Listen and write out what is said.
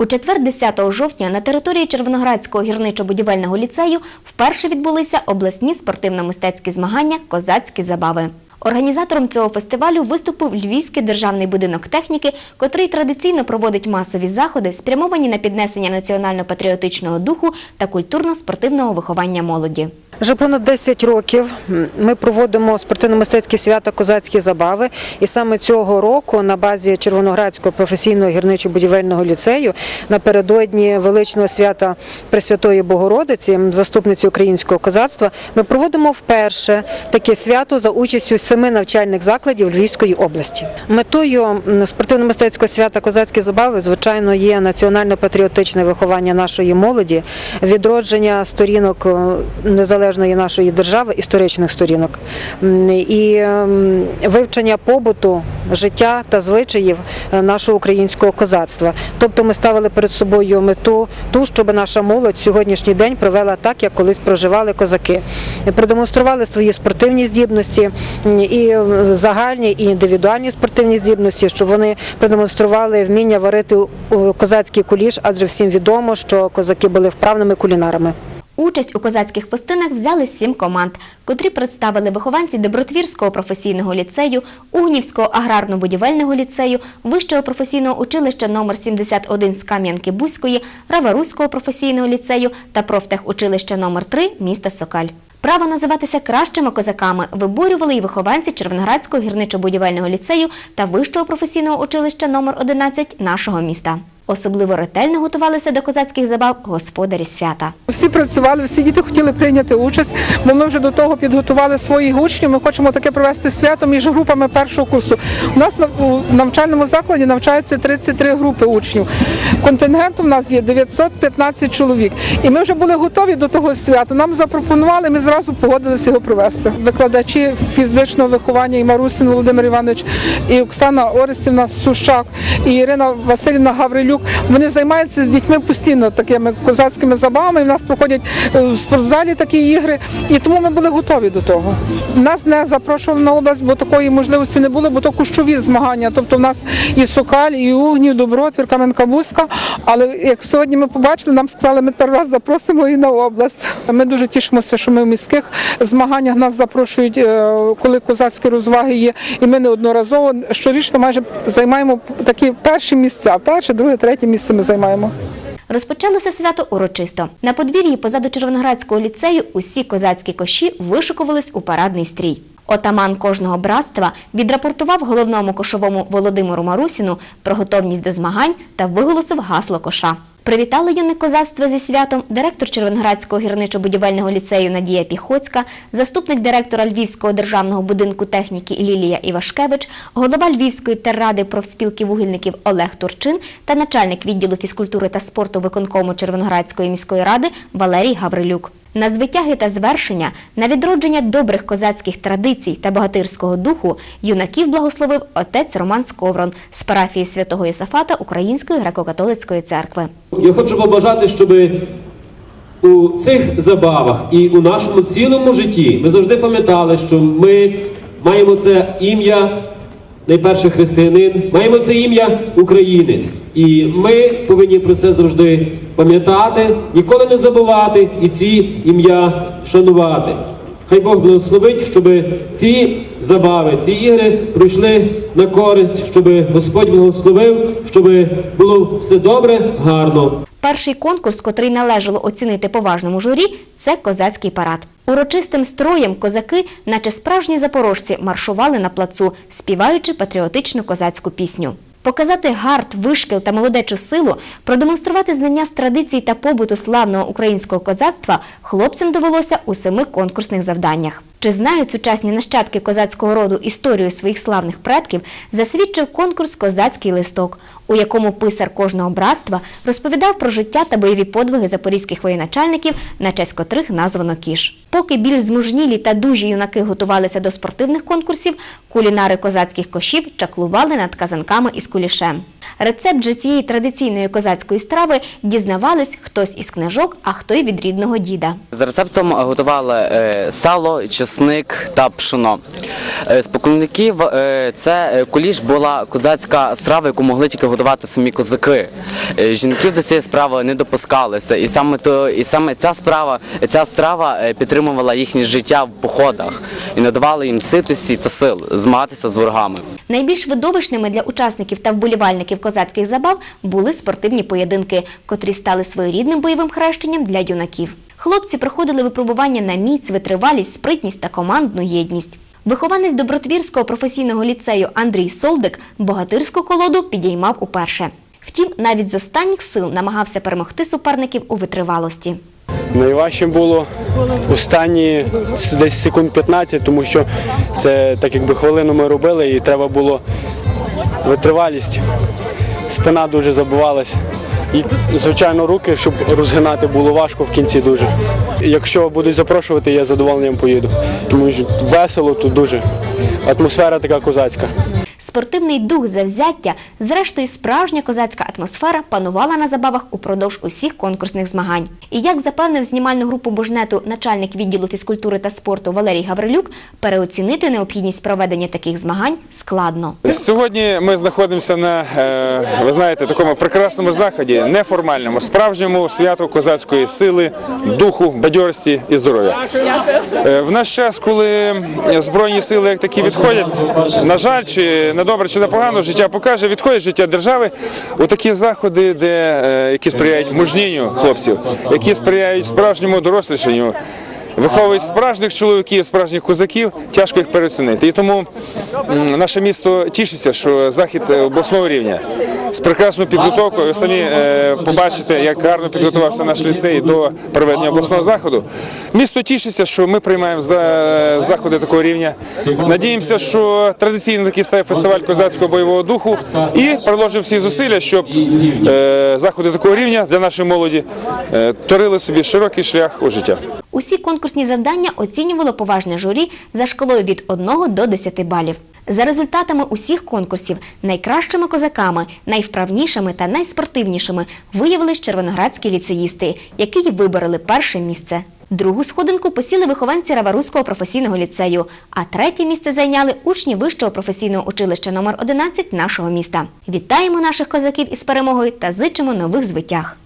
У четвер 10 жовтня на території Червоноградського гірничо-будівельного ліцею вперше відбулися обласні спортивно-мистецькі змагання Козацькі забави. Організатором цього фестивалю виступив Львівський державний будинок техніки, котрий традиційно проводить масові заходи, спрямовані на піднесення національно-патріотичного духу та культурно-спортивного виховання молоді. Вже понад 10 років ми проводимо спортивно-мистецькі свята Козацькі забави. І саме цього року на базі Червоноградського професійного гірничо-будівельного ліцею напередодні величного свята Пресвятої Богородиці, заступниці українського козацтва, ми проводимо вперше таке свято за участю семи навчальних закладів Львівської області. Метою спортивно-мистецького свята Козацькі забави, звичайно, є національно-патріотичне виховання нашої молоді, відродження сторінок е, незалежної нашої держави, історичних сторінок, і вивчення побуту, життя та звичаїв е, нашого українського козацтва. Тобто ми ставили перед собою мету ту, щоб наша молодь сьогоднішній день провела так, як колись проживали козаки. Продемонстрували свої спортивні здібності і е, загальні, і індивідуальні спортивні здібності, щоб вони продемонстрували вміння варити е, козацький куліш, адже всім відомо, що козаки були вправними кулінарами. Участь у козацьких фестинах взяли сім команд, котрі представили вихованці Добротвірського професійного ліцею, Угнівського аграрно-будівельного ліцею, Вищого професійного училища номер 71 з Кам'янки-Бузької, Раваруського професійного ліцею та профтехучилища номер 3 міста Сокаль. Право називатися кращими козаками виборювали і вихованці Червоноградського гірничо-будівельного ліцею та Вищого професійного училища номер 11 нашого міста. Особливо ретельно готувалися до козацьких забав господарі свята. Всі працювали, всі діти хотіли прийняти участь, бо ми вже до того підготували своїх учнів. Ми хочемо таке провести свято між групами першого курсу. У нас у навчальному закладі навчається 33 групи учнів. Контингенту в нас є 915 чоловік. І ми вже були готові до того свята. Нам запропонували, ми зразу погодилися його провести. Викладачі фізичного виховання і Марусин Володимир Іванович, і Оксана Орестівна Сущак, і Ірина Васильівна Гаврилюк. Вони займаються з дітьми постійно такими козацькими забавами. В нас проходять е, в спортзалі такі ігри, і тому ми були готові до того. Нас не запрошували на область, бо такої можливості не було, бо то кущові змагання. Тобто в нас і Сокаль, і Угнів, Добротвір, Кам'янка Бузька. Але як сьогодні ми побачили, нам сказали, ми тепер вас запросимо і на область. Ми дуже тішимося, що ми в міських змаганнях нас запрошують, е, коли козацькі розваги є. І ми неодноразово щорічно майже займаємо такі перші місця. Перше, друге, третє місце ми займаємо. Розпочалося свято урочисто. На подвір'ї позаду Червоноградського ліцею усі козацькі коші вишикувались у парадний стрій. Отаман кожного братства відрапортував головному кошовому Володимиру Марусіну про готовність до змагань та виголосив гасло коша. Привітали юне козацтво зі святом директор Червоноградського гірничо-будівельного ліцею Надія Піхоцька, заступник директора Львівського державного будинку техніки Лілія Івашкевич, голова Львівської терради профспілки вугільників Олег Турчин та начальник відділу фізкультури та спорту виконкому Червоноградської міської ради Валерій Гаврилюк. На звитяги та звершення, на відродження добрих козацьких традицій та богатирського духу юнаків благословив отець Роман Сковрон з парафії святого Єсафата Української греко-католицької церкви. Я хочу побажати, щоб у цих забавах і у нашому цілому житті ми завжди пам'ятали, що ми маємо це ім'я найперше християнин, маємо це ім'я українець. І ми повинні про це завжди пам'ятати, ніколи не забувати і ці ім'я шанувати. Хай Бог благословить, щоб ці забави, ці ігри пройшли на користь, щоб Господь благословив, щоб було все добре, гарно. Перший конкурс, котрий належало оцінити поважному журі, це козацький парад. Урочистим строєм козаки, наче справжні запорожці, маршували на плацу, співаючи патріотичну козацьку пісню. Показати гард, вишкіл та молодечу силу, продемонструвати знання з традицій та побуту славного українського козацтва хлопцям довелося у семи конкурсних завданнях. Чи знають сучасні нащадки козацького роду історію своїх славних предків, засвідчив конкурс Козацький листок, у якому писар кожного братства розповідав про життя та бойові подвиги запорізьких воєначальників, на честь котрих названо кіш. Поки більш змужнілі та дужі юнаки готувалися до спортивних конкурсів, кулінари козацьких кошів чаклували над казанками із кулішем. Рецепт же цієї традиційної козацької страви дізнавались хтось із книжок, а хто й від рідного діда. За рецептом готували е, сало, чесник та пшено. Е, Споконвіків е, це куліш була козацька страва, яку могли тільки готувати самі козаки. Жінків до цієї справи не допускалися. І саме то, і саме ця справа, ця страва підтримувала їхнє життя в походах і надавала їм ситості та сил змагатися з ворогами. Найбільш видовищними для учасників та вболівальників козацьких забав були спортивні поєдинки, котрі стали своєрідним бойовим хрещенням для юнаків. Хлопці проходили випробування на міць, витривалість, спритність та командну єдність. Вихованець Добротвірського професійного ліцею Андрій Солдик богатирську колоду підіймав уперше. Втім, навіть з останніх сил намагався перемогти суперників у витривалості. Найважче було останні десь секунд 15, тому що це так якби хвилину ми робили і треба було витривалість. Спина дуже забивалась. І, звичайно, руки, щоб розгинати, було важко в кінці дуже. Якщо будуть запрошувати, я з задоволенням поїду. Тому що весело тут дуже. Атмосфера така козацька. Спортивний дух завзяття, зрештою, справжня козацька атмосфера панувала на забавах упродовж усіх конкурсних змагань. І як запевнив знімальну групу божнету начальник відділу фізкультури та спорту Валерій Гаврилюк, переоцінити необхідність проведення таких змагань складно. Сьогодні ми знаходимося на е, ви знаєте такому прекрасному заході, неформальному, справжньому святу козацької сили, духу, бадьорості і здоров'я. Е, В наш час, коли збройні сили як такі відходять, на жаль, чи на добре, чи на погано, життя покаже, відходить життя держави у такі заходи, де е, які сприяють мужнінню хлопців, які сприяють справжньому дорослішанню. Виховують справжніх чоловіків, справжніх козаків, тяжко їх переоцінити. І тому наше місто тішиться, що захід е, обласного рівня з прекрасною підготовкою. Ви самі е, побачите, як гарно підготувався наш ліцей до проведення обласного заходу. Місто тішиться, що ми приймаємо за заходи такого рівня. Надіємося, що традиційно такий стає фестиваль козацького бойового духу і приложимо всі зусилля, щоб е, заходи такого рівня для нашої молоді торили собі широкий шлях у життя. Усі конкурсні завдання оцінювало поважне журі за шкалою від 1 до 10 балів. За результатами усіх конкурсів найкращими козаками, найвправнішими та найспортивнішими виявились червоноградські ліцеїсти, які й вибороли перше місце. Другу сходинку посіли вихованці Раваруського професійного ліцею, а третє місце зайняли учні вищого професійного училища номер 11 нашого міста. Вітаємо наших козаків із перемогою та зичимо нових звитяг.